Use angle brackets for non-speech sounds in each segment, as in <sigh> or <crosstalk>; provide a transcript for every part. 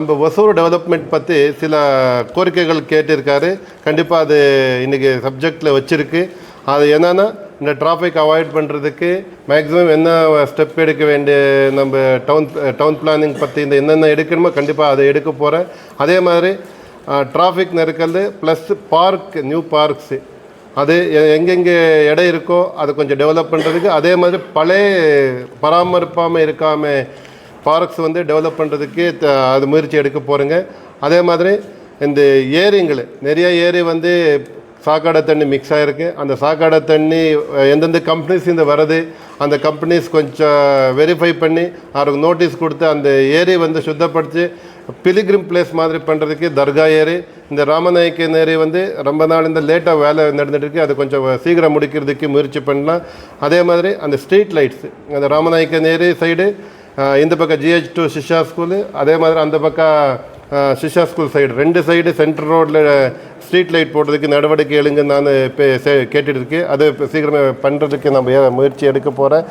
நம்ம ஒசூர் டெவலப்மெண்ட் பற்றி சில கோரிக்கைகள் கேட்டிருக்காரு. கண்டிப்பாக அது இன்றைக்கி சப்ஜெக்டில் வச்சுருக்கு. அது என்னென்னா இந்த டிராஃபிக் அவாய்ட் பண்ணுறதுக்கு மேக்ஸிமம் என்ன ஸ்டெப் எடுக்க வேண்டிய நம்ம டவுன் டவுன் பிளானிங் பற்றி இந்த என்னென்ன எடுக்கணுமோ கண்டிப்பாக அதை எடுக்க போகிறேன் அதே மாதிரி டிராஃபிக் நெருக்கல் ப்ளஸ் பார்க் நியூ பார்க்ஸு அது எங்கெங்கே இடம் இருக்கோ அதை கொஞ்சம் டெவலப் பண்ணுறதுக்கு அதே மாதிரி பழைய பராமரிப்பாமல் இருக்காமல் ஃபாரக்ஸ் வந்து டெவலப் பண்ணுறதுக்கு அது முயற்சி எடுக்க போகிறேங்க அதே மாதிரி இந்த ஏரிங்கள் நிறைய ஏரி வந்து சாக்கடை தண்ணி மிக்ஸ் ஆகிருக்கு அந்த சாக்கடை தண்ணி எந்தெந்த கம்பெனிஸ் இந்த வருது அந்த கம்பெனிஸ் கொஞ்சம் வெரிஃபை பண்ணி அவருக்கு நோட்டீஸ் கொடுத்து அந்த ஏரி வந்து சுத்தப்படுத்தி பிலிகிரிம் பிளேஸ் மாதிரி பண்ணுறதுக்கு தர்கா ஏரி இந்த ராமநாயக்கன் ஏரி வந்து ரொம்ப நாள் இந்த லேட்டாக வேலை நடந்துகிட்டு இருக்கு. அது கொஞ்சம் சீக்கிரம் முடிக்கிறதுக்கு முயற்சி பண்ணலாம். அதே மாதிரி அந்த ஸ்ட்ரீட் லைட்ஸ் அந்த ராமநாயக்கன் ஏரி சைடு இந்த பக்கம் ஜிஹெச் டூ சிஷா ஸ்கூலு அதே மாதிரி அந்த பக்கம் சிஷா ஸ்கூல் சைடு ரெண்டு சைடு சென்ட்ரல் ரோட்டில் ஸ்ட்ரீட் லைட் போடுறதுக்கு நடவடிக்கை எடுங்க நான் இப்போ கேட்டுட்டு இருக்கேன் அது இப்போ சீக்கிரமே பண்ணுறதுக்கு நம்ம முயற்சி எடுக்க போகிறேன்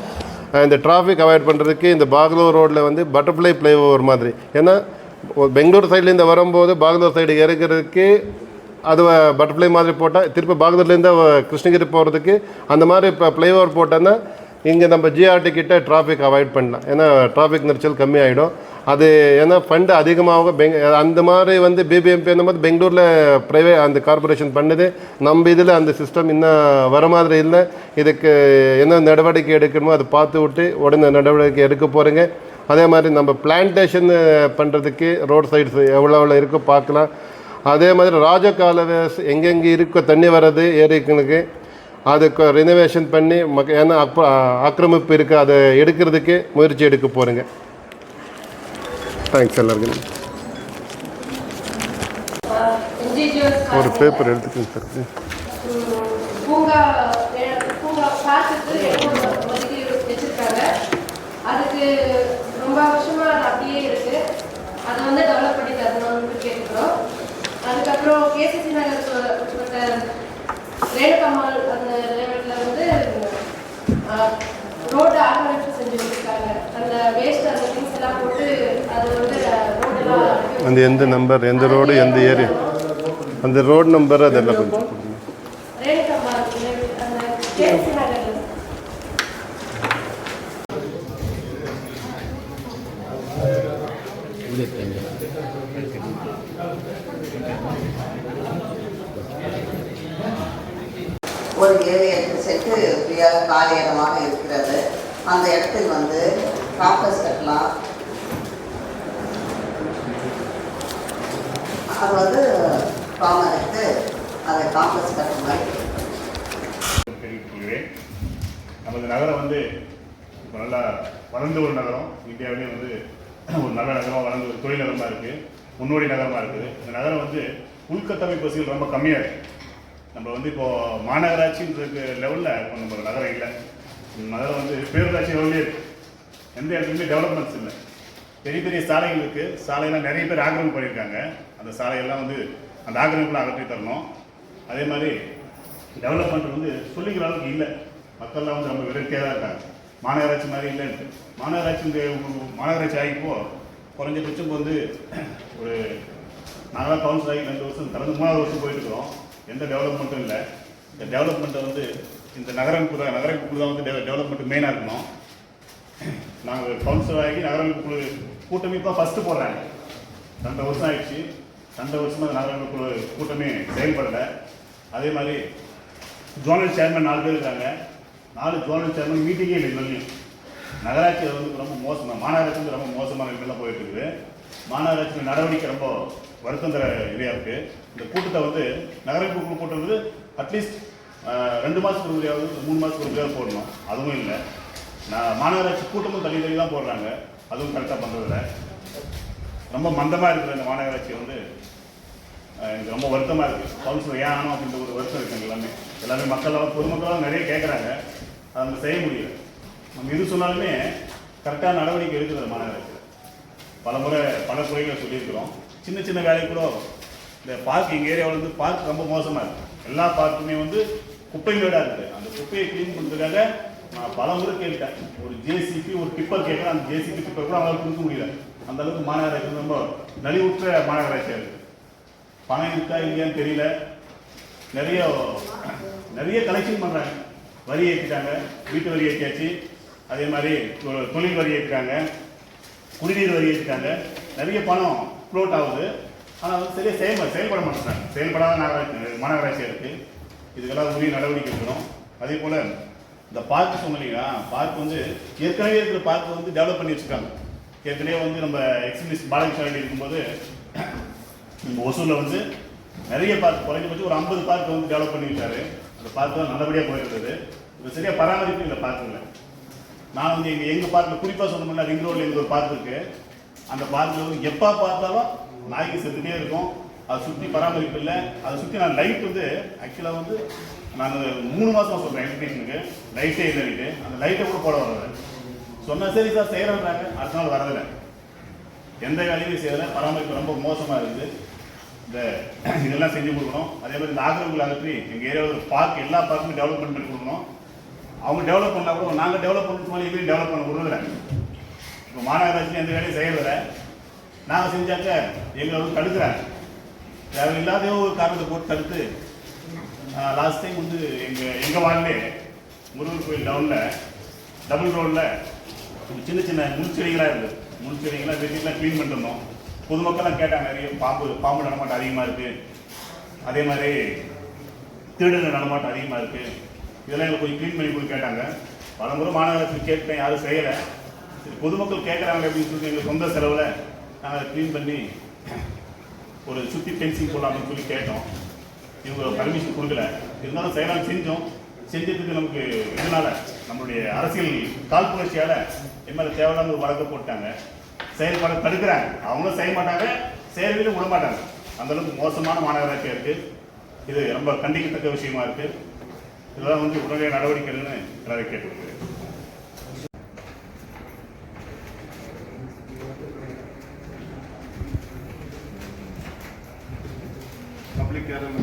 இந்த டிராஃபிக் அவாய்ட் பண்ணுறதுக்கு இந்த பாகலூர் ரோட்டில் வந்து பட்டர்ஃப்ளை ஃப்ளைஓவர் மாதிரி. ஏன்னா பெங்களூர் சைட்லேருந்து வரும்போது பாகலூர் சைடு இறங்குறதுக்கு அது பட்டர்ஃப்ளை மாதிரி போட்டால் திருப்பி பாகலூர்லேருந்து கிருஷ்ணகிரி போகிறதுக்கு அந்த மாதிரி இப்போ ஃப்ளைஓவர் போட்டோன்னா இங்கே நம்ம ஜிஆர்டி கிட்டே டிராஃபிக் அவாய்ட் பண்ணலாம். ஏன்னா டிராஃபிக் நெரிச்சல் கம்மி ஆகிடும் அது ஏன்னா ஃபண்டு அதிகமாக பெங் அந்த மாதிரி வந்து பிபிஎம்பி அந்த மாதிரி பெங்களூரில் ப்ரைவேட் அந்த கார்பரேஷன் பண்ணுது. நம்ம இதில் அந்த சிஸ்டம் இன்னும் வர மாதிரி இல்லை. இதுக்கு என்ன நடவடிக்கை எடுக்கணுமோ அதை பார்த்து விட்டு உடனே நடவடிக்கை எடுக்க போகிறேங்க அதே மாதிரி நம்ம பிளான்டேஷன் பண்ணுறதுக்கு ரோட் சைட்ஸ் எவ்வளோ எவ்வளோ இருக்கோ பார்க்கலாம். அதே மாதிரி ராஜகாலவேஸ் எங்கெங்கே இருக்கோ தண்ணி வர்றது ஏரிகளுக்கு அதுக்கு ரினோவேஷன் பண்ணி மக்க ஏன்னா அப்போ ஆக்கிரமிப்பு இருக்குது அதை எடுக்கிறதுக்கு முயற்சி எடுக்க போகிறேங்க தேங்க்ஸ் எல்லாருக்கும். ஒரு பேப்பர் எடுத்துக்கோங்க சார். பூங்கா பூங்கா அதுக்கு ரொம்ப வருஷமா அது அப்படியே இருக்கு அதை வந்து டெவலப் பண்ணி தரணும்னு கேட்டுக்கிறோம் அதுக்கப்புறம் கேசிசி நகர் சொ- சொன்ன ரேணுகம்மாள் அந்த லேவலில் வந்து ரோடு ஆக்கிரமிப்பு செஞ்சு வச்சிருக்காங்க அந்த வேஸ்ட் அந்த திங்ஸ் எல்லாம் போட்டு அது வந்து ரோடெல்லாம் அந்த எந்த நம்பர் எந்த ரோடு எந்த ஏரியா அந்த ரோடு நம்பர் அதெல்லாம் கொஞ்சம் ஒரு ஏழு எட்டு செட்டு ஃப்ரீயாக காலி இடமாக இருக்கிறது. அந்த இடத்தில் வந்து காக்கஸ் கட்டலாம். அது வந்து ஃபார்ம் எடுத்து அதை காம்பஸ் கட்டுற மாதிரி. தெரிவித்துக்கொள்கிறேன் நமது நகரம் வந்து இப்போ நல்லா வளர்ந்த ஒரு நகரம். இந்தியாவிலே வந்து ஒரு நல்ல நகரமாக வளர்ந்து ஒரு தொழில் நகரமாக இருக்குது முன்னோடி நகரமாக இருக்குது. இந்த நகரம் வந்து உள்கட்டமைப்பு வசதிகள் ரொம்ப கம்மியாக இருக்குது நம்ம வந்து இப்போது மாநகராட்சின்ற லெவலில் இப்போ நம்ம நகரம் இல்லை. இந்த நகரம் வந்து பேரூராட்சி லெவலே இருக்குது எந்த இடத்துலையுமே டெவலப்மெண்ட்ஸ் இல்லை. பெரிய பெரிய சாலைகள் இருக்குது சாலையெல்லாம் நிறைய பேர் ஆக்கிரமிப்பு பண்ணியிருக்காங்க. அந்த சாலையெல்லாம் வந்து அந்த ஆக்கிரமிப்புலாம் அகற்றி தரணும். அதே மாதிரி டெவலப்மெண்ட் வந்து சொல்லிக்கிற அளவுக்கு இல்லை. மக்கள்லாம் வந்து ரொம்ப விரக்தியாக தான் இருக்காங்க. மாநகராட்சி மாதிரி இல்லைன்ட்டு. மாநகராட்சி மாநகராட்சி ஆகிப்போ குறைஞ்சபட்சம் வந்து ஒரு நாங்களாம் கவுன்சில் ஆகி ரெண்டு வருஷம் கடந்த மூணாவது வருஷம் போயிட்டுருக்கோம் எந்த டெவலப்மெண்ட்டும் இல்லை. இந்த டெவலப்மெண்ட்டை வந்து இந்த நகரமைப்பு தான் நகரமைப்பு தான் வந்து டெவலப்மெண்ட் மெயினாக இருக்கணும். நாங்கள் கவுன்சில் ஆகி நகரமைப்பு குழு கூட்டமைப்பாக ஃபஸ்ட்டு போடுறாங்க. ரெண்டு வருஷம் ஆயிடுச்சு. ரெண்டு வருஷமாக அந்த நகரமைப்பு குழு கூட்டமே செயல்படலை. அதே மாதிரி ஜோனல் சேர்மன் நாலு பேர் இருக்காங்க. நாலு ஜோனல் சேர்மன் மீட்டிங்கே இல்லை இது நகராட்சி வந்து ரொம்ப மோசமாக மாநகராட்சி வந்து ரொம்ப மோசமான நிலையில் போயிட்டு இருக்குது. மாநகராட்சியில் நடவடிக்கை ரொம்ப வருத்தம் தர இதாக இருக்குது இந்த கூட்டத்தை வந்து நகரமைப்பு குழு கூட்டம் வந்து அட்லீஸ்ட் ரெண்டு மாதத்துக்கு ஒரு முறையாவது மூணு மாதத்துக்கு ஒரு முறையாவது போடணும். அதுவும் இல்லை. நான் மாநகராட்சி கூட்டமும் தள்ளி தள்ளி தான் போடுறாங்க. அதுவும் கரெக்டாக பண்ணுறதில்ல ரொம்ப மந்தமாக இருக்கிற இந்த மாநகராட்சி வந்து எனக்கு ரொம்ப வருத்தமாக இருக்குது கவுன்சிலர் ஏன் ஆனோம் அப்படின்ற ஒரு வருத்தம் இருக்குது எல்லாமே. எல்லாமே மக்களால் பொதுமக்களால் நிறைய கேட்குறாங்க அதை நம்ம செய்ய முடியல. நம்ம எது சொன்னாலுமே கரெக்டாக நடவடிக்கை எடுக்கிறது மாநகராட்சியில். பல முறை பல குறைகளை சொல்லியிருக்கிறோம். சின்ன சின்ன வேலை கூட இந்த பார்க் எங்கள் ஏரியாவில் வந்து பார்க் ரொம்ப மோசமாக இருக்குது எல்லா பார்க்குமே வந்து குப்பை மேடாக இருக்குது அந்த குப்பையை க்ளீன் பண்ணுறதுக்காக நான் பல முறை கேட்டேன் ஒரு ஜேசிபி ஒரு டிப்பர் கேட்குறேன் அந்த ஜேசிபி டிப்பர் கூட அவங்களால கொடுக்க முடியல. அந்த அளவுக்கு மாநகராட்சி ரொம்ப நலிவுற்ற மாநகராட்சியாக இருக்குது பணம் இருக்கா இல்லையான்னு தெரியல. நிறைய நிறைய கலெக்ஷன் பண்ணுறாங்க வரி ஏற்றிட்டாங்க வீட்டு வரி ஏற்றியாச்சு அதே மாதிரி தொழில் வரி ஏற்றிட்டாங்க குடிநீர் வரி ஏற்றிட்டாங்க நிறைய பணம் ஃப்ளோட் ஆகுது. ஆனால் வந்து சரியாக செயல்பட செயல்பட மாட்டேங்கிறாங்க செயல்படாத நகராட்சி மாநகராட்சியாக இருக்குது இதுக்கெல்லாம் உரிய நடவடிக்கை எடுக்கணும். அதே போல் இந்த பார்க் சொன்னீங்கன்னா பார்க் வந்து ஏற்கனவே இருக்கிற பார்க் வந்து டெவலப் பண்ணி வச்சுருக்காங்க. ஏற்கனவே வந்து நம்ம எக்ஸிபிஷன் பாலகிருஷ்ணன் இருக்கும்போது நம்ம ஒசூரில் வந்து நிறைய பார்க் குறைஞ்சபட்சம் ஒரு ஐம்பது பார்க் வந்து டெவலப் பண்ணி அந்த பார்க் தான் நல்லபடியாக போயிருந்தது. இப்போ சரியாக பராமரிப்பு இல்லை பார்க்குங்களேன் நான் வந்து எங்கள் எங்கள் பார்க்கில் குறிப்பாக சொன்னோம்னா ரிங் ரோடில் எங்கள் ஒரு பார்க் இருக்குது அந்த பார்க்கில் வந்து எப்போ பார்த்தாலும் நாய்க்கு செத்துட்டே இருக்கும். அதை சுற்றி பராமரிப்பு இல்லை. அதை சுற்றி நான் லைட் வந்து ஆக்சுவலாக வந்து நான் மூணு மாதம் சொல்கிறேன் எலக்ட்ரிஷனுக்கு லைட்டே இல்லை அந்த லைட்டை கூட போட வர்றேன் சொன்னா சரி சார் செய்கிறேன்றாங்க அடுத்த நாள் வரதில்லை. எந்த வேலையும் செய்யலை. பராமரிப்பு ரொம்ப மோசமாக இருக்குது. இந்த <clears throat> இதெல்லாம் செஞ்சு கொடுக்கணும். அதே மாதிரி இந்த ஆக்கிரமிப்புகள் அகற்றி எங்கள் ஏரியாவில் பார்க் எல்லா பார்க்குமே டெவலப்மெண்ட் பண்ணி கொடுக்கணும். அவங்க டெவலப் பண்ணா கூட நாங்கள் டெவலப் பண்ணுற மாதிரி எங்கேயும் டெவலப் பண்ண விடுறதில்ல. இப்போ மாநகராட்சி எந்த வேலையும் செய்யறதில்ல. நாங்கள் செஞ்சாக்க எங்களை வந்து தடுக்கிறாங்க. தேவையில்லாத ஒரு காரணத்தை போட்டு தடுத்து லாஸ்ட் டைம் வந்து எங்கள் எங்கள் வார்டிலே முருகன் கோயில் டவுனில் டபுள் ரோடில் சின்ன சின்ன முன்செடிகளாக இருக்குது முன்செடிகளாக வெட்டிலாம் க்ளீன் பண்ணிருந்தோம் பொதுமக்கள்லாம் கேட்டாங்க நிறைய பாம்பு பாம்பு நடமாட்டம் அதிகமாக இருக்குது அதே மாதிரி திருடர்கள் நடமாட்டம் அதிகமாக இருக்குது இதெல்லாம் எங்களுக்கு கொஞ்சம் க்ளீன் பண்ணி கொடுத்து கேட்டாங்க. பலமுறை மாநகராட்சி கேட்டேன் யாரும் செய்யலை. பொதுமக்கள் கேட்குறாங்க அப்படின்னு சொல்லி எங்களுக்கு சொந்த செலவில் நாங்கள் க்ளீன் பண்ணி ஒரு சுற்றி ஃபென்சிங் போடலாம்னு சொல்லி கேட்டோம். இவங்க பர்மிஷன் கொடுக்கல. இருந்தாலும் செய்யலாம் செஞ்சோம். செஞ்சதுக்கு நமக்கு இதனால் நம்மளுடைய அரசியல் காழ்ப்புணர்ச்சியால் என் மேலே தேவையில்லாம ஒரு வழக்கு போட்டாங்க. செயல்பட தடுக்கிறாங்க. அவங்களும் செய்ய மாட்டாங்க செயல்களும் விட மாட்டாங்க. அந்த அளவுக்கு மோசமான மாநகராட்சியாக இருக்கு. இது ரொம்ப கண்டிக்கத்தக்க விஷயமா இருக்கு. இதெல்லாம் வந்து உடனடியாக நடவடிக்கை எடுன்னு எல்லாரையும் கேட்டுக்கிறேன் பப்ளிக் யாரும்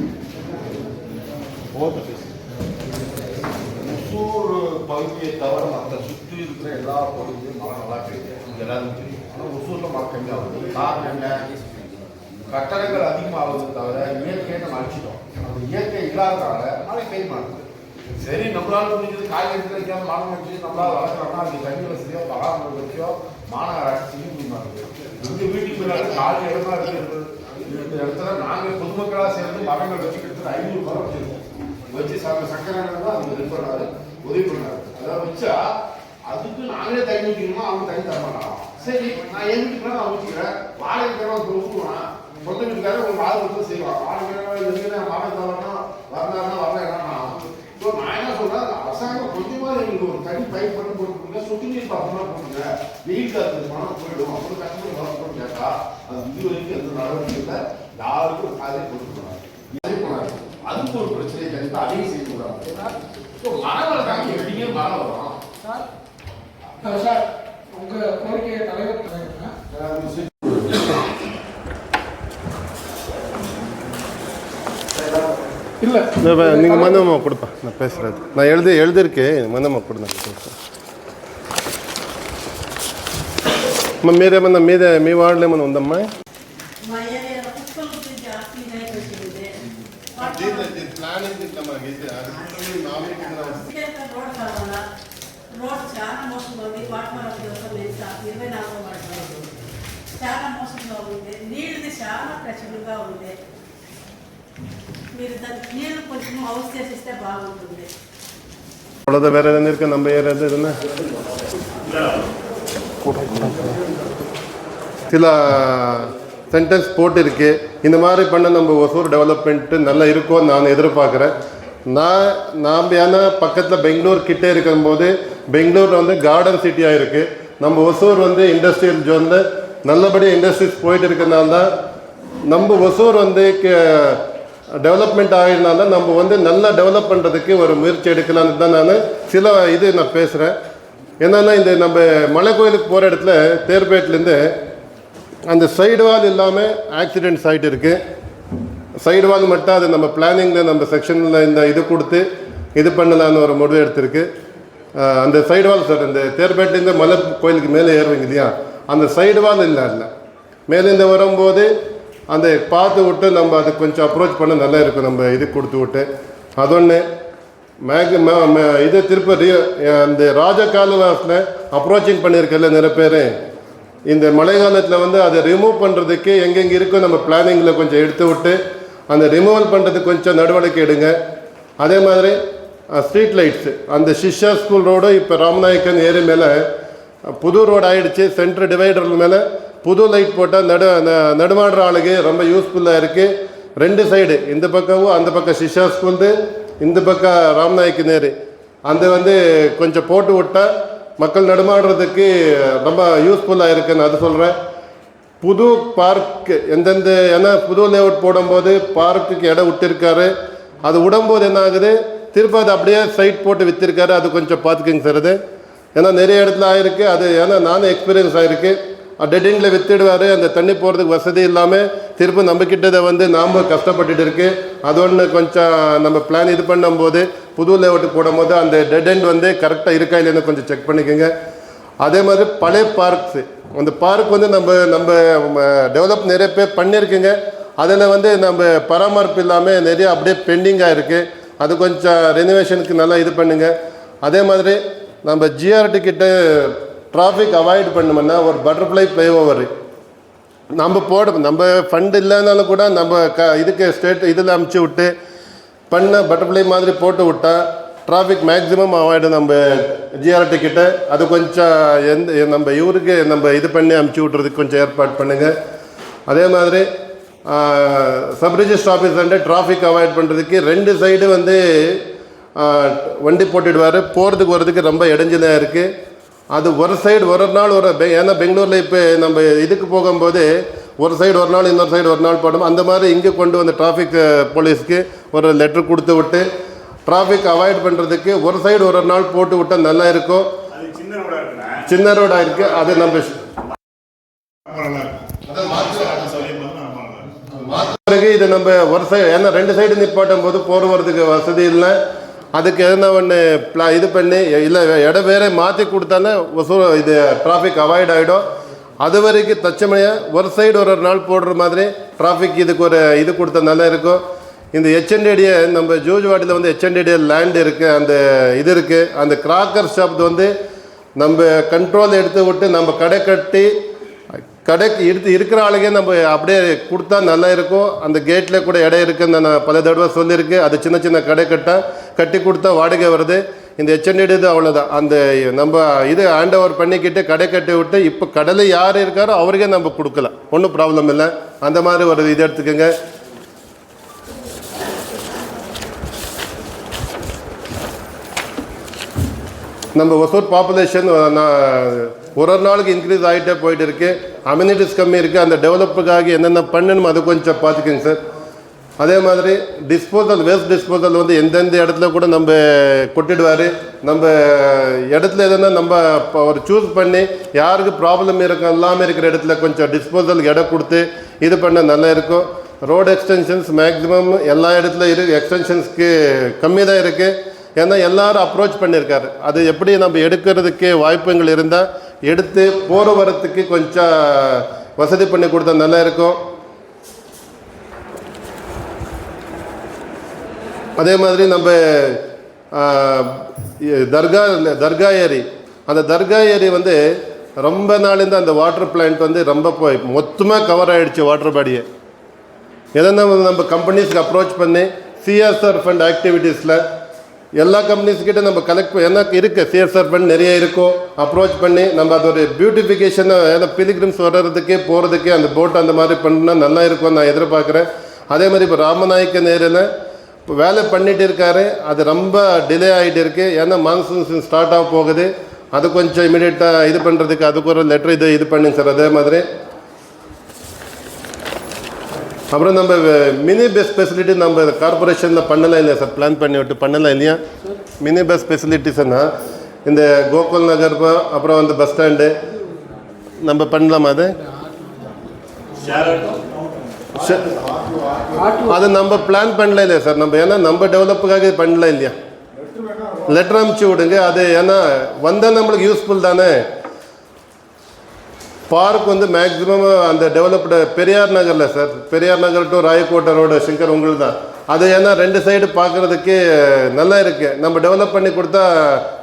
ஒரு பகுதியை தவிர மற்ற சுற்றி இருக்கிற எல்லா பகுதியும் மழை நல்லா பெய்யுது எல்லாருக்கும் தெரியும் ஆனால் ஒசூரில் மழை கம்மியாகுது காரணம் என்ன? கட்டடங்கள் அதிகமாகுது தவிர இயற்கையை நம்ம அழிச்சிட்டோம். அந்த இயற்கை இல்லாததால மழை பெய்ய மாட்டேங்குது. சரி நம்மளால முடிஞ்சது காய்கறி கிடைக்காம மரம் வச்சு நம்மளால வளர்க்குறோம்னா அது தண்ணி வசதியோ பராமரிப்பு வசதியோ மாநகராட்சி செய்ய முடிய எங்க வீட்டுக்கு முன்னாடி காலி இடமா இருக்கிறது இந்த இடத்துல நாங்கள் பொதுமக்களாக சேர்ந்து மரங்கள் வச்சு கிட்டத்தட்ட ஐநூறு மரம் வச்சிருக்கோம். வச்சு சக்கரை தான் அவங்க இது பண்ணாரு உதவி பண்ணாரு அதாவது வச்சா அதுக்கு நாங்களே தண்ணி ஊற்றிக்கணுமா அவங்க தண்ணி தர மாட்டான் சரி நான் என் வீட்டுக்கு நான் ஊற்றிக்கிறேன் வாடகைக்காரன் ஊற்றுவான் சொந்த வீட்டுக்காரர் ஒரு ஆறு வருஷம் செய்வான் வாடகைக்காரன் எதுனா வாடகை தரணும் வரலாறுனா வரலாம் ஸோ நான் என்ன சொல்றேன்? அரசாங்கம் கொஞ்சமா எங்களுக்கு ஒரு தனி பைப் பண்ணி போட்டுருங்க சுத்தி நீர் பக்கமா போட்டுங்க வெயில் காலத்துக்கு பணம் போயிடும். அப்புறம் கஷ்டப்பட்டு வரணும்னு கேட்டா அது இது வரைக்கும் எந்த நடவடிக்கை இல்லை. யாருக்கும் காலையை கொடுத்துருவாங்க போனாங்க அதே போனாங்க அதுக்கு ஒரு பிரச்சனை கண்டிப்பா அதையும் செய்யக்கூடாது ஏன்னா இப்போ மரம் வளர்க்காங்க எப்படிங்க மரம் வரும் சார், சார் உங்க கோரிக்கையை தலைவர் தலைவர்னா இல்ல நீங்கள் மந்தமா கொடுப்பா நான் பேசுகிறது நான் எழுதி எழுதியிருக்கேன் மந்தமா கொடு நான் பேசுகிறேன் అమ్మ మీరేమన్నా మీద మీ వాళ్ళు ఏమన్నా ఉందమ్మా ಪ್ಲಾನಿಂಗ್ ಇಲ್ಲ ಮಗಿದ್ದೆ ಅದಕ್ಕೆ ನಾಲೆಜ್ ನೋಡ್ತಾರಲ್ಲ. ನೋಡ್ ಚಾನ ಮೋಸದಲ್ಲಿ ವಾಟ್ ನಾವು ಮಾಡ್ಬೋದು. ಚಾನ ಮೋಸದಲ್ಲಿ ಬೇರೆ ನೀರ್ಕ ನಮ್ಮ ಬೇರೆ ಇದನ್ನ? ಇಲ್ಲ. சென்டென்ஸ் போட்டிருக்கு. இந்த மாதிரி பண்ண நம்ம ஒசூர் டெவலப்மெண்ட்டு நல்லா இருக்கும்னு நான் எதிர்பார்க்குறேன். நான் நாம் ஏன்னா பக்கத்தில் பெங்களூர் கிட்டே இருக்கும்போது பெங்களூர் வந்து கார்டன் சிட்டியாக இருக்குது நம்ம ஒசூர் வந்து இண்டஸ்ட்ரியல் ஜோனில் நல்லபடியாக இண்டஸ்ட்ரீஸ் போயிட்டு இருக்கிறதுனால தான் நம்ம ஒசூர் வந்து டெவலப்மெண்ட் ஆகிருந்தால் தான் நம்ம வந்து நல்லா டெவலப் பண்ணுறதுக்கு ஒரு முயற்சி எடுக்கலான்னு தான் நான் சில இது நான் பேசுகிறேன் என்னென்னா இந்த நம்ம மலை கோயிலுக்கு போகிற இடத்துல தேர்பேட்லேருந்து அந்த சைடு வால் இல்லாமல் ஆக்சிடென்ட்ஸ் ஆகிட்டு இருக்குது சைடு வால் மட்டும் அது நம்ம பிளானிங்கில் நம்ம செக்ஷனில் இந்த இது கொடுத்து இது பண்ணலான்னு ஒரு முடிவு எடுத்திருக்கு. அந்த சைடு வால் சார் இந்த தேர்பேட்டிலேருந்து மலை கோயிலுக்கு மேலே ஏறுவீங்க இல்லையா? அந்த சைடு வால் இல்லை இல்லை மேலேருந்து வரும்போது அந்த பார்த்து விட்டு நம்ம அது கொஞ்சம் அப்ரோச் பண்ண நல்லா இருக்கும் நம்ம இது கொடுத்து விட்டு. அதொன்று மேக் இது திருப்பதி அந்த ராஜ காலவாசில் அப்ரோச்சிங் பண்ணியிருக்கல நிறைய பேர். இந்த மழை காலத்தில் வந்து அதை ரிமூவ் பண்ணுறதுக்கு எங்கெங்கே இருக்கோ நம்ம பிளானிங்கில் கொஞ்சம் எடுத்து விட்டு அந்த ரிமூவல் பண்ணுறதுக்கு கொஞ்சம் நடவடிக்கை எடுங்க. அதே மாதிரி ஸ்ட்ரீட் லைட்ஸு அந்த சிஷ்யா ஸ்கூல் ரோடு இப்போ ராமநாயக்கன் ஏரி மேலே புது ரோடு ஆகிடுச்சு சென்ட்ரு டிவைடர் மேலே புது லைட் போட்டால் நடு ந- நடுமாடுற ஆளுக்கு ரொம்ப யூஸ்ஃபுல்லாக இருக்குது ரெண்டு சைடு இந்த பக்கமும் அந்த பக்கம் சிஷா ஸ்கூல்து இந்த பக்கம் ராம்நாயக்கு நேரு அந்த வந்து கொஞ்சம் போட்டு விட்டால் மக்கள் நடுமாடுறதுக்கு ரொம்ப யூஸ்ஃபுல்லாக இருக்குன்னு அது சொல்கிறேன் புது பார்க் எந்தெந்த ஏன்னா புது லேஅவுட் போடும்போது பார்க்குக்கு இடம் விட்டுருக்காரு. அது விடும்போது என்ன ஆகுது திருப்பி அது அப்படியே சைட் போட்டு விற்றுருக்காரு அது கொஞ்சம் பார்த்துக்குங்க சார் அது ஏன்னா நிறைய இடத்துல ஆயிருக்கு. அது ஏன்னா நானும் எக்ஸ்பீரியன்ஸ் ஆகிருக்கு டெட்டிங்கில் எண்டில் அந்த தண்ணி போகிறதுக்கு வசதி இல்லாமல் திருப்பி நம்மக்கிட்ட வந்து நாம் கஷ்டப்பட்டுட்டு இருக்கு. அது ஒன்று கொஞ்சம் நம்ம பிளான் இது பண்ணும்போது புது லேஅவுட் போடும்போது அந்த டெட் எண்ட் வந்து கரெக்டாக இருக்கா இல்லைன்னு கொஞ்சம் செக் பண்ணிக்கோங்க. அதே மாதிரி பழைய பார்க்ஸு அந்த பார்க் வந்து நம்ம நம்ம டெவலப் நிறைய பேர் பண்ணியிருக்குங்க. அதில் வந்து நம்ம பராமரிப்பு இல்லாமல் நிறைய அப்படியே பெண்டிங்காக இருக்குது அது கொஞ்சம் ரெனோவேஷனுக்கு நல்லா இது பண்ணுங்க. அதே மாதிரி நம்ம ஜிஆர்டி கிட்ட டிராஃபிக் அவாய்ட் பண்ணோம்னா ஒரு பட்டர்ஃப்ளை ஃப்ளைஓவர் நம்ம போட நம்ம ஃபண்ட் இல்லைனாலும் கூட நம்ம க இதுக்கு ஸ்டேட் இதில் அமுச்சு விட்டு பண்ண பட்டர்ஃப்ளை மாதிரி போட்டு விட்டா டிராஃபிக் மேக்ஸிமம் அவாய்டு நம்ம ஜிஆர்டி கிட்ட அது கொஞ்சம் எந்த நம்ம இவருக்கு நம்ம இது பண்ணி அமுச்சு விட்றதுக்கு கொஞ்சம் ஏற்பாடு பண்ணுங்கள் அதே மாதிரி சப் ரிஜிஸ்டர் ஆஃபீஸ் வந்து டிராஃபிக் அவாய்ட் பண்ணுறதுக்கு ரெண்டு சைடு வந்து வண்டி போட்டுடுவார். போகிறதுக்கு வர்றதுக்கு ரொம்ப இடைஞ்சலாக இருக்குது அது ஒரு சைடு ஒரு நாள் ஒரு பெ- ஏன்னா பெங்களூரில் இப்போ நம்ம இதுக்கு போகும்போது ஒரு சைடு ஒரு நாள் இன்னொரு சைடு ஒரு நாள் போடும். அந்த மாதிரி இங்கே கொண்டு வந்து டிராஃபிக் போலீஸ்க்கு ஒரு லெட்டர் கொடுத்து விட்டு டிராஃபிக் அவாய்ட் பண்ணுறதுக்கு ஒரு சைடு ஒரு நாள் போட்டு விட்டால் நல்லா இருக்கும். சின்ன ரோடாக இருக்குது அது நம்ம பிறகு இது நம்ம ஒரு சைடு ஏன்னா ரெண்டு சைடு நிப்பாட்டும் போது போகிற வரதுக்கு வசதி இல்லை. அதுக்கு எதனா ஒன்று ப்ளா இது பண்ணி இல்லை இடம் வேற மாற்றி கொடுத்தானே வசூல் இது டிராஃபிக் அவாய்ட் ஆகிடும் அது வரைக்கும் தச்சமணியாக ஒரு சைடு ஒரு ஒரு நாள் போடுற மாதிரி டிராஃபிக் இதுக்கு ஒரு இது கொடுத்தா நல்லா இருக்கும். இந்த ஹெச்என்டிடியை நம்ம ஜூஜ்வாடியில் வந்து ஹெச்என்டிடிஏ லேண்ட் இருக்குது அந்த இது இருக்குது அந்த கிராக்கர் ஷாப் வந்து நம்ம கண்ட்ரோல் எடுத்து விட்டு நம்ம கடை கட்டி கடைக்கு எடுத்து இருக்கிற ஆளுங்க நம்ம அப்படியே கொடுத்தா நல்லா இருக்கும். அந்த கேட்டில் கூட இடம் இருக்குதுன்னு நான் பல தடவை சொல்லியிருக்கேன் அது சின்ன சின்ன கடை கட்டால் கட்டி கொடுத்தா வாடகை வருது. இந்த எச்சனிடுது இது அவ்வளோதான் அந்த நம்ம இது ஹேண்ட் ஓவர் பண்ணிக்கிட்டு கடை கட்டி விட்டு இப்போ கடையில் யார் இருக்காரோ அவருக்கே நம்ம கொடுக்கலாம் ஒன்றும் ப்ராப்ளம் இல்லை. அந்த மாதிரி ஒரு இது எடுத்துக்கோங்க. நம்ம ஒசூர் பாப்புலேஷன் ஒரு ஒரு நாளுக்கு இன்க்ரீஸ் ஆகிட்டே போயிட்டு இருக்கு. அம்யூனிட்டிஸ் கம்மி இருக்குது அந்த டெவலப்புக்காக என்னென்ன பண்ணணுமோ அது கொஞ்சம் பார்த்துக்கோங்க சார் அதே மாதிரி டிஸ்போசல் வேஸ்ட் டிஸ்போசல் வந்து எந்தெந்த இடத்துல கூட நம்ம கொட்டிடுவார். நம்ம இடத்துல எதுனா நம்ம இப்போ ஒரு சூஸ் பண்ணி யாருக்கு ப்ராப்ளம் இருக்கும் எல்லாமே இருக்கிற இடத்துல கொஞ்சம் டிஸ்போசல் இடம் கொடுத்து இது பண்ண நல்லா இருக்கும். ரோடு எக்ஸ்டென்ஷன்ஸ் மேக்ஸிமம் எல்லா இடத்துல இரு எக்ஸ்டென்ஷன்ஸ்க்கு கம்மி தான் இருக்குது ஏன்னா எல்லாரும் அப்ரோச் பண்ணியிருக்காரு அது எப்படி நம்ம எடுக்கிறதுக்கு வாய்ப்புகள் இருந்தால் எடுத்து போகிற வரத்துக்கு கொஞ்சம் வசதி பண்ணி கொடுத்தா நல்லா இருக்கும். அதே மாதிரி நம்ம தர்கா தர்கா ஏரி. அந்த தர்கா ஏரி வந்து ரொம்ப நாளிந்த அந்த வாட்டர் பிளான்ட் வந்து ரொம்ப போய் மொத்தமாக கவர் ஆகிடுச்சு வாட்டர் பாடியை எதனா நம்ம கம்பெனிஸ்க்கு அப்ரோச் பண்ணி சிஎஸ்ஆர் ஃபண்ட் ஆக்டிவிட்டீஸில் எல்லா கம்பெனிஸ்கிட்ட நம்ம கலெக்ட் என்ன இருக்குது சிஎஸ்ஆர் ஃபண்ட் நிறைய இருக்கும். அப்ரோச் பண்ணி நம்ம அது ஒரு பியூட்டிஃபிகேஷனாக ஏன்னா பிலிகிரிம்ஸ் வர்றதுக்கே போகிறதுக்கே அந்த போட் அந்த மாதிரி பண்ணால் நல்லா இருக்கும்னு நான் எதிர்பார்க்குறேன். அதே மாதிரி இப்போ ராமநாயக்க நேரில் இப்போ வேலை பண்ணிகிட்டு இருக்காரு. அது ரொம்ப டிலே ஆகிட்டு இருக்குது ஏன்னா மான்சூன் ஸ்டார்ட் ஆக போகுது. அது கொஞ்சம் இமீடியட்டாக இது பண்ணுறதுக்கு அதுக்கு ஒரு லெட்டர் இது இது பண்ணுங்க சார். அதே மாதிரி. அப்புறம் நம்ம மினி பஸ் ஃபெசிலிட்டி நம்ம கார்பரேஷனில் பண்ணலாம் இல்லையா சார்? பிளான் பண்ணி விட்டு பண்ணலாம் இல்லையா? மினி பஸ் ஃபெசிலிட்டிஸ்னா இந்த கோகுல் நகர் அப்புறம் வந்து பஸ் ஸ்டாண்டு நம்ம பண்ணலாமா அது? அது நம்ம பிளான் பண்ணல இல்லையா சார்? நம்ம ஏன்னா நம்ம டெவலப்புக்காக இது பண்ணல இல்லையா? லெட்டர் அனுப்பிச்சு விடுங்க. அது ஏன்னா வந்தால் நம்மளுக்கு யூஸ்ஃபுல் தானே. பார்க் வந்து மேக்ஸிமம் அந்த டெவலப்டு பெரியார் நகரில் sir. Periyar Nagar to Rayakottai road Shankar உங்களுக்கு தான் அது ஏன்னா ரெண்டு சைடு பார்க்குறதுக்கு நல்லா இருக்குது நம்ம டெவலப் பண்ணி கொடுத்தா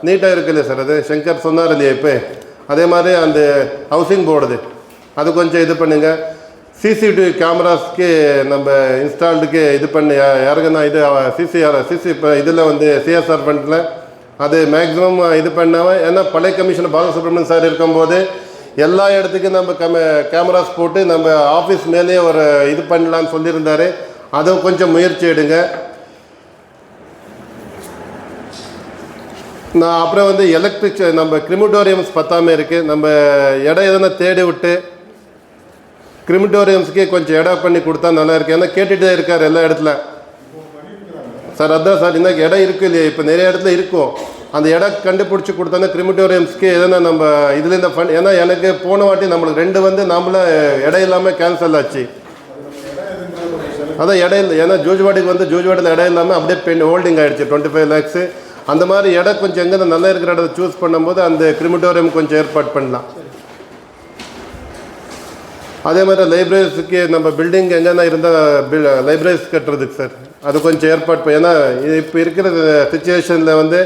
நீட்டாக இருக்குல்ல சார்? அது சங்கர் சொன்னார் இல்லையா இப்போ? அதே மாதிரி அந்த ஹவுசிங் போர்டுது அது. கொஞ்சம் இது பண்ணுங்கள் சிசிடிவி கேமராஸ்க்கு நம்ம இன்ஸ்டால்டுக்கு இது பண்ணி யா- யாருக்குன்னா இது சிசிஆர் சிசி இப்போ இதில் வந்து சிஎஸ்ஆர் ஃபண்டில் அது மேக்ஸிமம் இது பண்ணாமல் ஏன்னா பழைய கமிஷனர் பாலசுப்ரமணியன் சார் இருக்கும்போது எல்லா இடத்துக்கும் நம்ம கம கேமராஸ் போட்டு நம்ம ஆஃபீஸ் மேலேயே ஒரு இது பண்ணலான்னு சொல்லியிருந்தார். அதுவும் கொஞ்சம் முயற்சி எடுங்க. நான் அப்புறம் வந்து எலக்ட்ரிக் நம்ம கிரிமிட்டோரியம்ஸ் பத்தாம இருக்குது நம்ம இடம் எதனா தேடி விட்டு கிரிமிட்டோரியம்ஸ்க்கே கொஞ்சம் இடம் பண்ணி கொடுத்தா நல்லா இருக்கு. ஏன்னா கேட்டுகிட்டே இருக்கார் எல்லா இடத்துல. சார் அதான் சார் இன்னும் இடம் இருக்கு இல்லையா? இப்போ நிறைய இடத்துல இருக்கும். அந்த இடம் கண்டுபிடிச்சி கொடுத்தோன்னா கிரிமிட்டோரியம்ஸ்க்கு எதனா நம்ம இதில் இந்த ஃபண்ட் ஏன்னா எனக்கு போன வாட்டி நம்மளுக்கு ரெண்டு வந்து நம்மள இடம் இல்லாமல் கேன்சல் ஆச்சு. அதான் இடம் இல்லை ஏன்னா ஜூஜ்வாடிக்கு வந்து ஜூஜ்வாடியில் இடம் இல்லாமல் அப்படியே பெண் ஹோல்டிங் ஆகிடுச்சு டுவெண்ட்டி ஃபைவ் லேக்ஸு அந்த மாதிரி இடம் கொஞ்சம் எங்கே நல்லா இருக்கிற இடத்த சூஸ் பண்ணும்போது அந்த கிரிமிட்டோரியம் கொஞ்சம் ஏற்பாடு பண்ணலாம். அதே மாதிரி லைப்ரரிஸுக்கு நம்ம பில்டிங் எங்கன்னா இருந்தால் லைப்ரரிஸ் கட்டுறதுக்கு சார் அது கொஞ்சம் ஏற்பாடு பண்ண- ஏன்னா இப்போ இருக்கிற சுச்சுவேஷனில் வந்து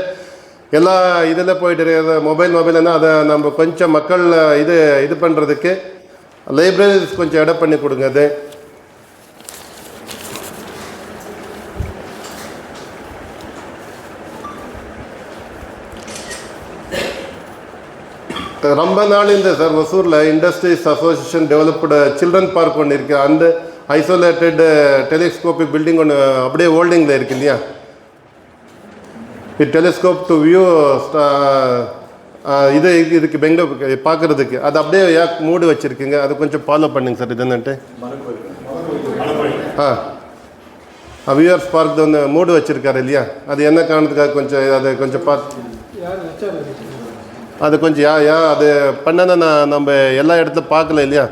எல்லா இதில் போயிட்டு இருக்கிற மொபைல் மொபைல்னா அதை நம்ம கொஞ்சம் மக்கள் இது இது பண்ணுறதுக்கு லைப்ரரிஸ் கொஞ்சம் இடம் பண்ணி கொடுங்க. அது ரொம்ப நாள் இந்த சார் ஒசூரில் industries association developed children park ஒன்று இருக்குது அந்த ஐசோலேட்டட் டெலிஸ்கோபிக் பில்டிங் ஒன்று அப்படியே ஹோல்டிங்கில் இருக்கு இல்லையா? இது டெலிஸ்கோப் டு வியூ இது இதுக்கு பெங்களூர் பார்க்குறதுக்கு அது அப்படியே யா மூடி வச்சுருக்குங்க. அது கொஞ்சம் ஃபாலோ பண்ணுங்க சார் இது என்னன்ட்டு ஆ வியூவர்ஸ் பார்க் வந்து மூடு வச்சுருக்காரு இல்லையா? அது என்ன காரணத்துக்காக கொஞ்சம் அதை கொஞ்சம் பார்த்து அது கொஞ்சம் யா யா அது பண்ணனா நான் நம்ம எல்லா இடத்துல பார்க்கல இல்லையா?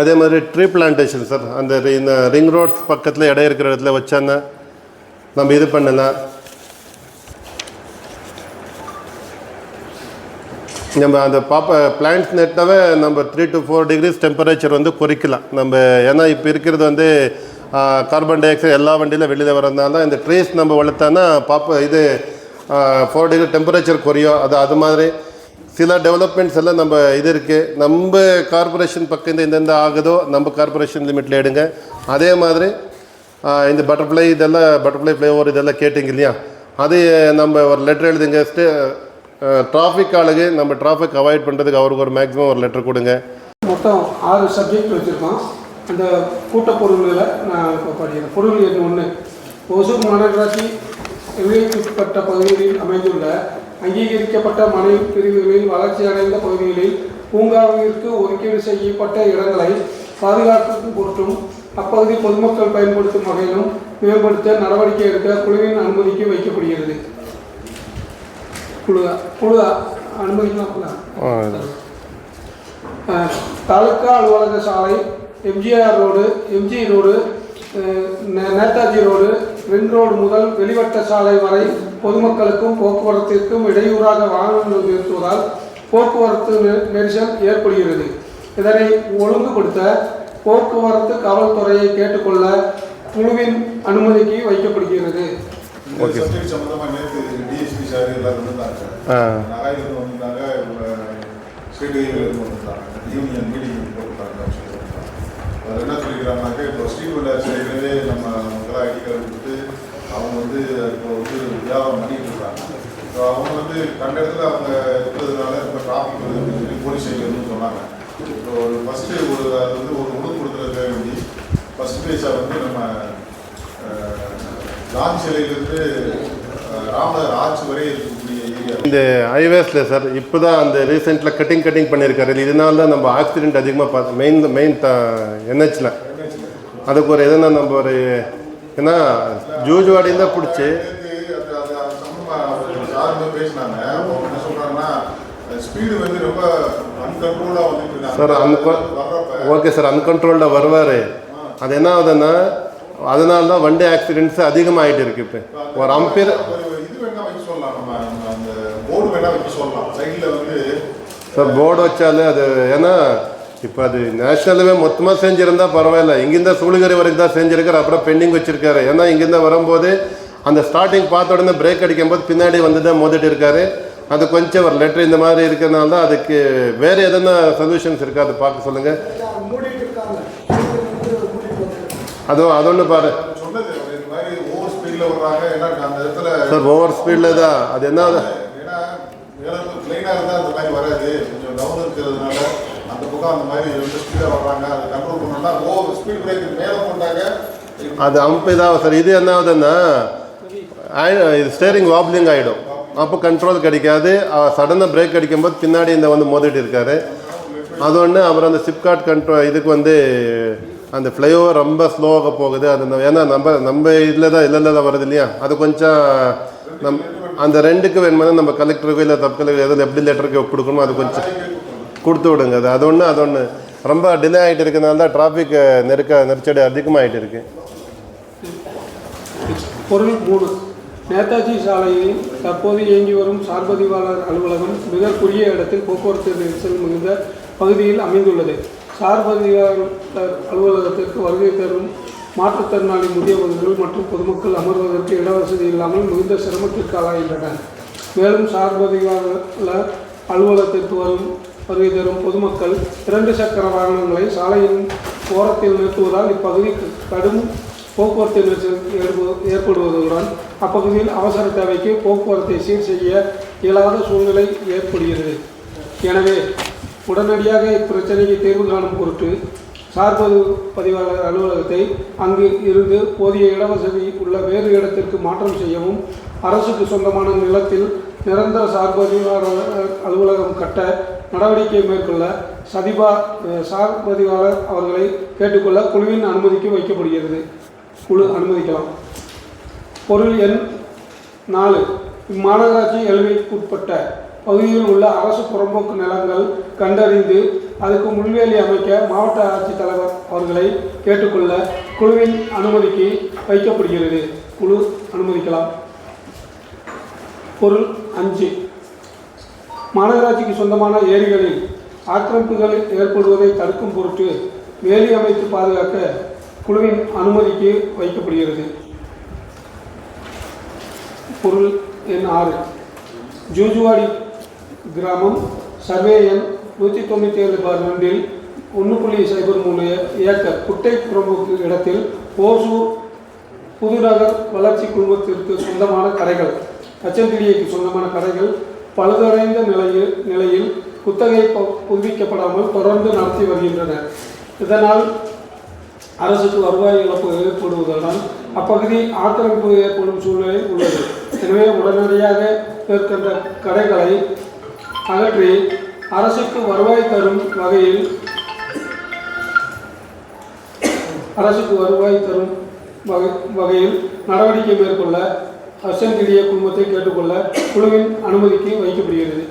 அதே மாதிரி ட்ரீ பிளான்டேஷன் சார் அந்த இந்த ரிங் ரோட்ஸ் பக்கத்தில் இடம் இருக்கிற இடத்துல வச்சான்னா நம்ம இது பண்ணலாம். நம்ம அந்த பாப்பா பிளான்ட்ஸ் நெட்டாவே நம்ம three to four degrees temperature வந்து குறைக்கலாம். நம்ம ஏன்னா இப்போ இருக்கிறது வந்து கார்பன் டை ஆக்சைடு எல்லா வண்டியில் வெளியில் வரதுனால இந்த ட்ரீஸ் நம்ம வளர்த்தானா பாப்பா இது ஃபோர் டிகிரி டெம்பரேச்சர் குறையும். அது அது மாதிரி சில டெவலப்மெண்ட்ஸ் எல்லாம் நம்ம இது இருக்குது நம்ம கார்பரேஷன் பக்கம் இந்த எந்தெந்த ஆகுதோ நம்ம கார்பரேஷன் லிமிட்டில் எடுங்க. அதே மாதிரி இந்த பட்டர்ஃப்ளை இதெல்லாம் பட்டர்ஃப்ளை ஃப்ளேவர் இதெல்லாம் கேட்டிங்க இல்லையா? அது நம்ம ஒரு லெட்டர் எழுதுங்க. ஸ்டே டிராஃபிக் ஆளுக்கு நம்ம டிராஃபிக் அவாய்ட் பண்ணுறதுக்கு அவருக்கு ஒரு மேக்ஸிமம் ஒரு லெட்டர் கொடுங்க. மொத்தம் ஆறு சப்ஜெக்ட் வச்சுருக்கோம். அந்த கூட்டப்பொருள்களை நான் இப்போ படிக்கிறேன். பொருள் எண் ஒன்று ஒசூர் மாநகராட்சி எல்லைக்குட்பட்ட பகுதிகளில் அமைந்துள்ள அங்கீகரிக்கப்பட்ட மனை பிரிவுகளில் வளர்ச்சி அடைந்த பகுதிகளில் பூங்காவிற்கு ஒதுக்கீடு செய்யப்பட்ட இடங்களை பாதுகாக்கும் பொருட்டும் அப்பகுதி பொதுமக்கள் பயன்படுத்தும் வகையிலும் மேம்படுத்த நடவடிக்கை எடுக்க குழுவின் அனுமதிக்கு வைக்கப்படுகிறது. குழு குழு அனுமதிக்கலாம் தாலுக்கா அலுவலக சாலை MGR road MG road Netaji road ring road முதல் வெளிவட்ட சாலை வரை பொதுமக்களுக்கும் போக்குவரத்திற்கும் இடையூறாக வாகனங்கள் நிறுத்துவதால் போக்குவரத்து நெ- நெரிசல் ஏற்படுகிறது. இதனை ஒழுங்குபடுத்த போக்குவரத்து காவல்துறையை கேட்டுக்கொள்ள குழுவின் அனுமதிக்கு வைக்கப்படுகிறது. இந்த சப்ஜெக்ட் சம்பந்தமா நேற்று டிஎஸ்பி சார் எல்லாரும் வந்திருந்தாங்க. ஆ. நாகாயிலிருந்து வந்திருந்தாங்க ஸ்டேட் ஹைவேலேருந்து வந்திருந்தாங்க. யூனியன் மீட்டிங் போட்டுருக்காங்க அதில் என்ன சொல்லிக்கிறாங்கனாக்கா இப்போ ஸ்ட்ரீட் வெண்டர்ஸ் நம்ம மக்களாக கொடுத்து அவங்க வந்து இப்போ வந்து வியாபாரம் பண்ணிட்டு இருக்காங்க. ஸோ அவங்க வந்து கண்ட இடத்துல அவங்க இருக்கிறதுனால இப்போ டிராஃபிக் வருது சொல்லி போலீஸ் ஸ்டேஷன் சொன்னாங்க. இப்போ ஒரு ஃபஸ்ட்டு ஒரு அது வந்து ஒரு உணவு கொடுத்துறதுக்காக வேண்டி ஃபஸ்ட் பேஸாக வந்து நம்ம லான்ச் சிலையிலேருந்து ராமர் ஆட்சி வரை இந்த ஹைவேஸில் சார் இப்போ தான் அந்த ரீசெண்டில் கட்டிங் கட்டிங் பண்ணியிருக்காரு இதனால தான் நம்ம ஆக்சிடென்ட் அதிகமாக பார்த்து மெயின் மெயின் த என்ஹெச்சில் அதுக்கு ஒரு எதுனா நம்ம ஒரு ஏன்னா ஜூஜ்வாடியில் தான் பிடிச்சி. சார் ஸ்பீடு வந்து ரொம்ப சார் அன்கோ ஓகே சார் அன்கண்ட்ரோல்டாக வருவார். அது என்ன ஆகுதுன்னா அதனால தான் வண்டி ஆக்சிடென்ட்ஸ் அதிகமாகிட்டு இருக்கு இப்போ. ஒரு அம்பேர் ஒரு இது வேணா வைக்க சொல்லலாம் நம்ம போர்டு வேணா வச்சு சொல்லலாம். சைடில் வந்து சார் போர்டு வச்சாலே அது ஏன்னா இப்போ அது நேஷ்னலுமே மொத்தமாக செஞ்சுருந்தா பரவாயில்ல. இங்கிருந்தா சூளுகரை வரைக்கும் தான் செஞ்சிருக்காரு. அப்புறம் பெண்டிங் வச்சிருக்காரு. ஏன்னா இங்கிருந்தா வரும்போது அந்த ஸ்டார்டிங் பார்த்த உடனே பிரேக் அடிக்கும்போது பின்னாடி வந்து தான் மோதிட்டு இருக்காரு. அது கொஞ்சம் ஒரு லெட்டர் இந்த மாதிரி இருக்கிறதுனால தான் அதுக்கு வேறு எதனா சொல்யூஷன்ஸ் இருக்கா? அதை பார்க்க சொல்லுங்கள் அதுவும் அது ஒன்று பாரு. சார் ஓவர் ஸ்பீடில் தான். அது என்ன ஏதாவது மேலே பிளைனாக இருந்தால் அந்த மாதிரி வராது. கொஞ்சம் டவுன் இருக்கிறதுனால அந்த பக்கம் அந்த மாதிரி ரெண்டு ஸ்பீடாக வர்றாங்க. அதை கண்ட்ரோல் பண்ணோம்னா ஓவர் ஸ்பீட் பிரேக் மேலே போட்டாங்க அது அமைப்பு இதாகும் சார் இது என்ன? ஆகுதுன்னா இது ஸ்டேரிங் வாப்லிங் ஆகிடும் அப்போ கண்ட்ரோல் கிடைக்காது. சடனாக பிரேக் அடிக்கும்போது பின்னாடி இந்த வந்து மோதிட்டு இருக்காரு. அது ஒன்று அப்புறம் அந்த சிப்காட் கண்ட்ரோல் இதுக்கு வந்து அந்த ஃப்ளைஓவர் ரொம்ப ஸ்லோவாக போகுது. அது ஏன்னா நம்ம நம்ம இதில் தான் இதில் தான் வருது இல்லையா? அது கொஞ்சம் நம் அந்த ரெண்டுக்கு வேணுமானா நம்ம கலெக்டருக்கு இல்லை தப்பு கலெக்டர் எதில் எப்படி லெட்டருக்கு கொடுக்கணுமோ அது கொஞ்சம் கொடுத்து விடுங்க. அது அது ஒன்று அது ஒன்று ரொம்ப டிலே ஆகிட்டு இருக்கனால தான் டிராஃபிக் நெருக்க நெரிச்சடி அதிகமாகிட்டு இருக்கு. பொருள் மூணு. நேதாஜி சாலையில் தற்போது இயங்கி வரும் சார்பதிவாளர் அலுவலகம் மிக குறுகிய இடத்தில் போக்குவரத்து நெரிசல் மிகுந்த பகுதியில் அமைந்துள்ளது. சார்பதிவாளர் அலுவலகத்திற்கு வருகை தரும் மாற்றுத்திறனாளி முதியவர்கள் மற்றும் பொதுமக்கள் அமர்வதற்கு இடவசதி இல்லாமல் மிகுந்த சிரமத்திற்கு ஆளாகின்றனர். மேலும் சார்பதிவாளர் அலுவலகத்திற்கு வரும் வருகை தரும் பொதுமக்கள் இரண்டு சக்கர வாகனங்களை சாலையின் ஓரத்தில் நிறுத்துவதால் இப்பகுதிக்கு கடும் போக்குவரத்து நெரிசல் ஏற்படுவதுடன் அப்பகுதியில் அவசர தேவைக்கு போக்குவரத்தை சீர் செய்ய இயலாத சூழ்நிலை ஏற்படுகிறது. எனவே உடனடியாக இப்பிரச்சனைக்கு தீர்வு காணும் பொருட்டு சார்பது பதிவாளர் அலுவலகத்தை அங்கு இருந்து போதிய இடவசதி உள்ள வேறு இடத்திற்கு மாற்றம் செய்யவும் அரசுக்கு சொந்தமான நிலத்தில் நிரந்தர சார்பதிவாளர் அலுவலகம் கட்ட நடவடிக்கை மேற்கொள்ள சதிபா சார்பதிவாளர் அவர்களை கேட்டுக்கொள்ள குழுவின் அனுமதிக்கு வைக்கப்படுகிறது. குழு அனுமதிக்கலாம். பொருள் எண் நாலு. இம்மாநகராட்சி எல்லைக்குட்பட்ட பகுதியில் உள்ள அரசு புறம்போக்கு நிலங்கள் கண்டறிந்து அதுக்கு முன்வேலி அமைக்க மாவட்ட ஆட்சித்தலைவர் அவர்களை கேட்டுக்கொள்ள குழுவின் அனுமதிக்கு வைக்கப்படுகிறது. குழு அனுமதிக்கலாம். பொருள் அஞ்சு. மாநகராட்சிக்கு சொந்தமான ஏரிகளில் ஆக்கிரமிப்புகள் ஏற்படுவதை தடுக்கும் பொருட்டு வேலி அமைத்து பாதுகாக்க குழுவின் அனுமதிக்கு வைக்கப்படுகிறது. பொருள் எண் ஆறு. ஜூஜுவாடி கிராமம் சர்வே நூற்றி தொண்ணூற்றி ஏழு பார் ரெண்டில் ஒன்று புள்ளி சைபர் மூணு ஏக்கர் குட்டை புறம்போக்கு இடத்தில் ஓசூர் புதுநகர் வளர்ச்சி குழுமத்திற்கு சொந்தமான கடைகள். அச்சந்திரியை சொந்தமான கடைகள் பழுதடைந்த நிலையில் நிலையில் குத்தகை புதுப்பிக்கப்படாமல் தொடர்ந்து நடத்தி வருகின்றனர் இதனால் அரசுக்கு வருவாய் இழப்பு ஏற்படுவதுடன் அப்பகுதி ஆக்கிரமிப்பு ஏற்படும் சூழ்நிலை உள்ளது. எனவே உடனடியாக மேற்கண்ட கடைகளை அகற்றி அரசுக்கு வருவாய் தரும் வகையில் அரசுக்கு வருவாய் தரும் வகை வகையில் நடவடிக்கை மேற்கொள்ள அசன்கிரிய குழுமத்தை கேட்டுக்கொள்ள குழுவின் அனுமதிக்கு வைக்கப்படுகிறது.